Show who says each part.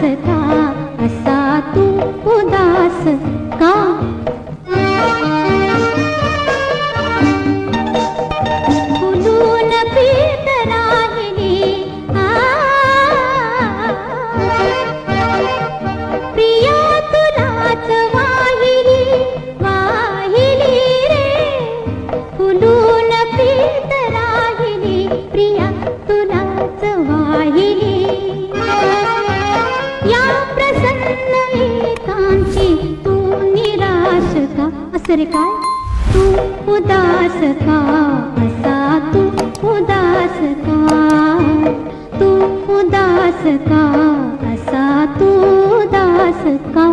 Speaker 1: का असा तू उदास का का असं रे काय तू उदास का असा तू उदास का तू उदास का असा तू उदास का।